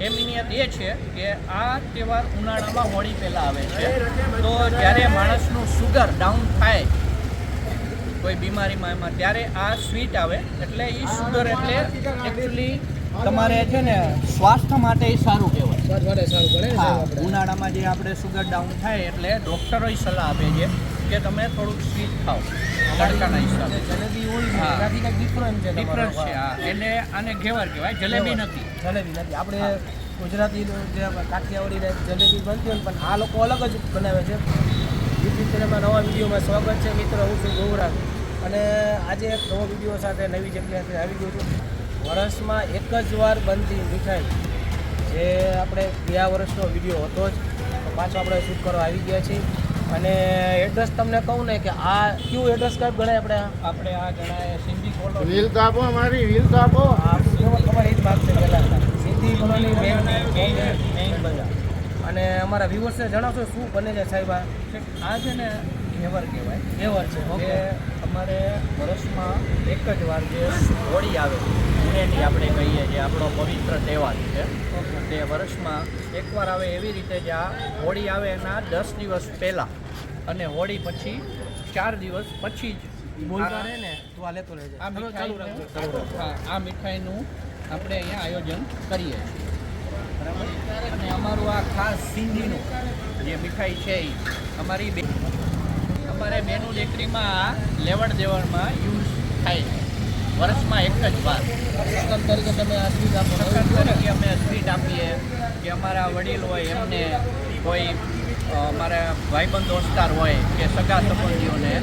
એ મિનિયત એ છે કે આ તહેવાર ઉનાળામાં હોળી પહેલાં આવે છે. તો જ્યારે માણસનું સુગર ડાઉન થાય કોઈ બીમારીમાં એમાં ત્યારે આ સ્વીટ આવે. એટલે એ સુગર એટલે એકચ્યુઅલી તમારે છે ને સ્વાસ્થ્ય માટે એ સારું કહેવાય. ઉનાળામાં જે આપણે સુગર ડાઉન થાય એટલે ડૉક્ટરોય સલાહ આપે છે કે તમે થોડુંક સ્વીટ ખાઓ. તડકાના હિસાબે. જલેબી હોય. એનાથી કંઈક ડિફરન્ટ છે ડિફરન્ટ છે હા. એને આને ઘેવર કહેવાય જલેબી નથી. જલેબી નથી. આપણે ગુજરાતી જે કાઠિયાવાડી ને જલેબી બનતી હોય પણ આ લોકો અલગ જ બનાવે છે. યુટ્યુબ ચેનલમાં નવા વિડીયોમાં સ્વાગત છે મિત્ર. હું છું ગૌરાગ અને આજે એક નવો વીડિયો સાથે નવી જગ્યાએ આવી ગયો છું. વર્ષમાં એક જ વાર બનતી મીઠાઈ. જે આપણે ગયા વર્ષનો વીડિયો હતો જ. તો પાછો આપણે શૂટ કરવા આવી ગયા છીએ. અને એડ્રેસ તમને કહું ને કે આ કયું એડ્રેસ કઈ ગણાય આપણે? આપણે આ ગણાય સિંધી કોલોની વ્હીલ કાપો મારી વ્હીલ કાપો આ તમારી જ માગશે પહેલાં. સિંધી કોલોની મેઇન બજાર. અને અમારા વ્યુઅર્સને જણાવશો શું બને છે સાહેબ આ છે ને ઘેવર કહેવાય. તહેવાર છે કે ઓકે અમારે વર્ષમાં એક જ વાર જે હોળી આવે ધૂળેટી આપણે કહીએ જે આપણો પવિત્ર તહેવાર છે તે વર્ષમાં એકવાર આવે એવી રીતે જ આ હોળી આવે એના દસ દિવસ પહેલાં અને હોળી પછી ચાર દિવસ પછી જ બોલતા રહે ને તો આ લેતો રહેજે. આ હા આ મીઠાઈનું આપણે અહીંયા આયોજન કરીએ છીએ. બરાબર? અને અમારું આ ખાસ સિંધીનું જે મીઠાઈ છે એ અમારી બે અમારે બેનું દીકરીમાં આ લેવડ દેવડમાં યુઝ થાય છે. વર્ષમાં એક જ વાર. રકમ તરીકે તમે આ સ્વીટ આપો સરકાર તરીકે અમે સ્વીટ આપીએ કે અમારા વડીલ હોય એમને કોઈ અમારા ભાઈબંધ દોસ્તાર હોય કે સગા સંબંધીઓને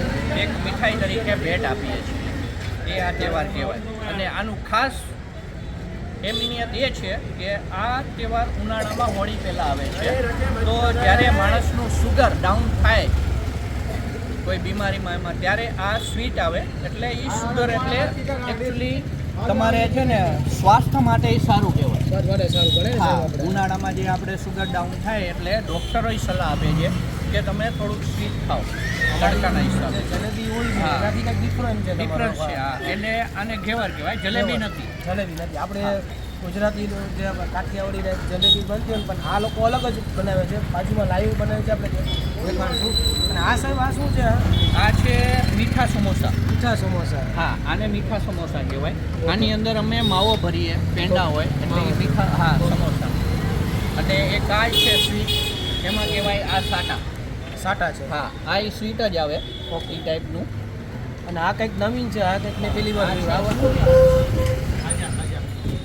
એક મીઠાઈ તરીકે ભેટ આપીએ છીએ. એ આ તહેવાર કહેવાય. અને આનું ખાસ એમિનિયત એ છે કે આ તહેવાર ઉનાળામાં હોળી પહેલાં આવે છે. તો જ્યારે માણસનું સુગર ડાઉન થાય કોઈ બીમારીમાં એમાં ત્યારે આ સ્વીટ આવે. એટલે એ સુગર એટલે એકચ્યુઅલી તમારે છે ને સ્વાસ્થ્ય માટે એ સારું કહેવાય. હા ઉનાળામાં જે આપણે સુગર ડાઉન થાય એટલે ડૉક્ટરોય સલાહ આપે છે કે તમે થોડુંક સ્વીટ ખાઓ તડકાના હિસાબે. જલેબી હોય. એનાથી કંઈક ડિફરન્ટ છે ડિફરન્સ છે. હા. એને આને ઘેવર કહેવાય જલેબી નથી. જલેબી નથી. આપણે ગુજરાતી જે કાઠિયાવાડી ટાઈપ જલેબી બનતી હોય પણ આ લોકો અલગ જ બનાવે છે. બાજુમાં લાઈવ બનાવે છે આપણે દેખાડશું. અને આ સાહેબ આ શું છે? આ છે મીઠા સમોસા. મીઠા સમોસા. હા આને મીઠા સમોસા કહેવાય. આની અંદર અમે માવો ભરીએ પેંડા હોય એટલે મીઠા હા સમોસા. અને એક આ છે સ્વીટ એમાં કહેવાય આ સાટા. સાટા છે. હા આ એ સ્વીટ જ આવે કોફી ટાઈપનું અને આ કંઈક નવીન છે આ કંઈક મેં પેલી વાર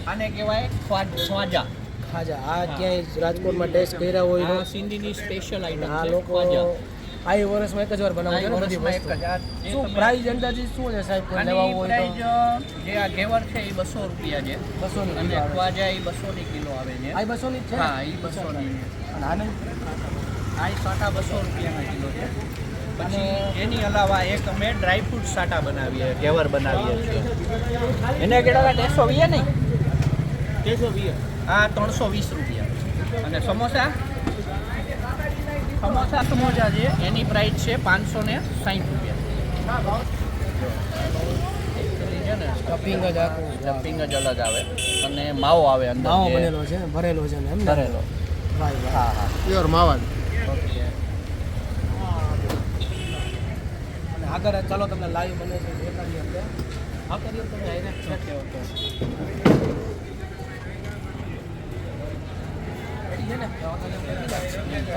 આને કહેવાય ખ્વાજા. ખાજા આ ક્યાંય રાજકોટમાં ટેસ્ટ કર્યા હોય આ સિંધીની સ્પેશિયલ આઈટમ છે લોકો આ વર્ષમાં એક જ વાર બનાવે છે ને એક. જ આ શું પ્રાઇસ અંદાજિત શું છે સાહેબ કોઈ લેવા હોય તો? જે આ ઘેવર છે એ બસો રૂપિયા છે. 200 ની અને ખ્વાજા એ બસોની કિલો આવે છે. આ બસો ની છે? હા એ બસોની. અને આને? આ સાટા બસો રૂપિયાના કિલો છે. પછી એની અલાવા એક અમે ડ્રાયફ્રૂટ સાટા બનાવીએ ઘેવર બનાવીએ છીએ. એને કેટલા ડેસો વીએ નહીં? તેરસો વીએ. હા ત્રણસો વીસ રૂપિયા. અને સમોસા? સમોસા સમોસા છે એની પ્રાઇસ છે પાંચસો ને સાઠ રૂપિયા. છે ને સ્ટફિંગ જ આખું. સ્ટફિંગ જ અલગ આવે. અને માવો આવે અંદર માવો બનેલો છે ભરેલો છે ને એમ ભરેલો. હા હા. પ્યોર માવા ઓકે અને આગળ ચાલો તમને લાઈવ બને છે દેખાડીએ આપણે. આ કરીએ તમે direct check. ઓકે?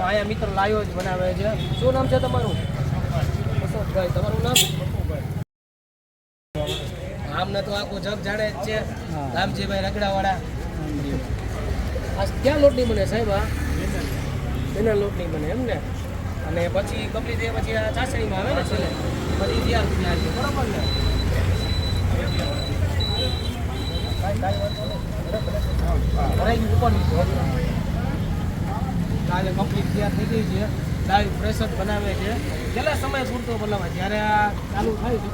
અહીંયા મિત્રો લાઈવ જ બનાવે છે. શું નામ છે તમારું? ભાઈ તમારું નામ? આમને તો આખું જગ જાણે જ છે. રામજીભાઈ રગડાવાળા. આ ક્યાં લોટની બને સાહેબ આ? એના લોટની બને એમ ને? અને પછી કપલી દે પછી આ ચાસણીમાં આવે ને છેલ્લે? થઈ જાય છે બરાબર ને. કાલે કમ્પ્લીટ તૈયાર થઈ ગઈ છે લાઈવ પ્રેશર બનાવે છે કેટલા સમય પૂરતો બનાવે જ્યારે ચાલુ થાય છે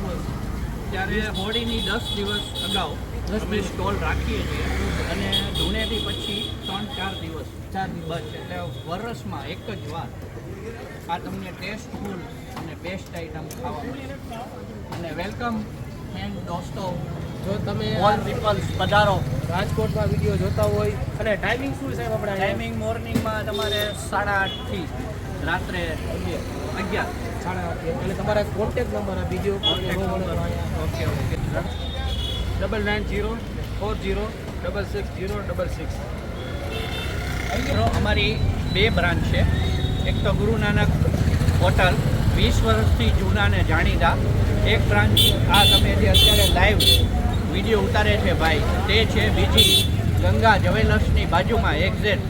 ત્યારે હોળીની દસ દિવસ અગાઉ અમે સ્ટોલ રાખીએ અને ધૂણેથી પછી ત્રણ ચાર દિવસ ચાર દિવસ એટલે વરસમાં એક જ વાર આ તમને ટેસ્ટફુલ અને બેસ્ટ આઈટમ ખાવા મળે. અને વેલકમ ફ્રેન્ડ દોસ્તો જો તમે ઓલ પીપલ્સ પધારો. રાજકોટમાં વીડિયો જોતા હોય અને ટાઈમિંગ શું છે આપણે ટાઈમિંગ મોર્નિંગમાં તમારે સાડા આઠથી રાત્રે અગિયાર સાડા આઠ એટલે તમારા કોન્ટેક્ટ નંબર બીજો. Okay okay double nine zero four zero double six zero double six અમારી બે બ્રાન્ચ છે. એક તો ગુરુ નાનક હોટલ, વીસ વર્ષથી જૂના ને જાણીતા. એક બ્રાન્ચ આ તમે જે અત્યારે લાઈવ વીડિયો ઉતારે છે ભાઈ, તે છે બીજી ગંગા જ્વેલર્સની બાજુમાં એક્ઝેટ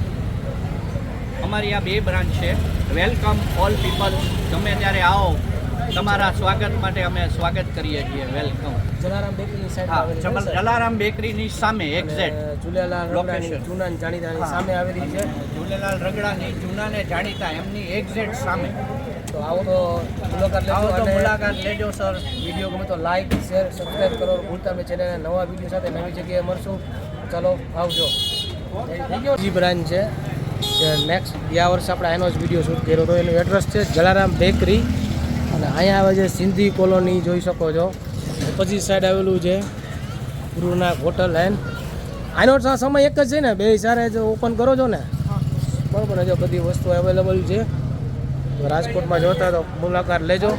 અમારી આ બે બ્રાન્ચ છે. વેલકમ ઓલ પીપલ ગમે ત્યારે આવો. તમારા સ્વાગત માટે અમે સ્વાગત કરીએ છીએ. વેલકમ જલારામ બેકરીની સાઈડ જલારામ બેકરીની સામે એક્ઝેક્ટ ઝુલેલાલ રગડાની જૂના ને જાણીતાની સામે આવેલી છે. ઝૂલેલાલ રગડાની જૂનાને જાણીતા એમની એક્ઝેક્ટ સામે. તો આવો તો મુલાકાત લેજો તો મુલાકાત લેજો સર. વીડિયો ગમે તો લાઈક શેર સબસ્ક્રાઈબ કરો. ભૂલતા મેં ચેનલના નવા વીડિયો સાથે નવી જગ્યાએ મળશું. ચાલો આવજો. જી બ્રાન્ચ છે. નેક્સ્ટ ગયા વર્ષે આપણે એનો જ વીડિયો શૂટ કર્યો હતો. એનું એડ્રેસ છે જલારામ બેકરી અને અહીંયા આવે છે સિંધી કોલોની, જોઈ શકો છો. પછી સાઈડ આવેલું છે ગુરુનાક હોટલ એન્ડ આનો સમય એક જ છે ને, બે સારે જો ઓપન કરો છો ને, બરાબર જો બધી વસ્તુ અવેલેબલ છે. રાજકોટમાં જોતા તો મુલાકાત લેજો.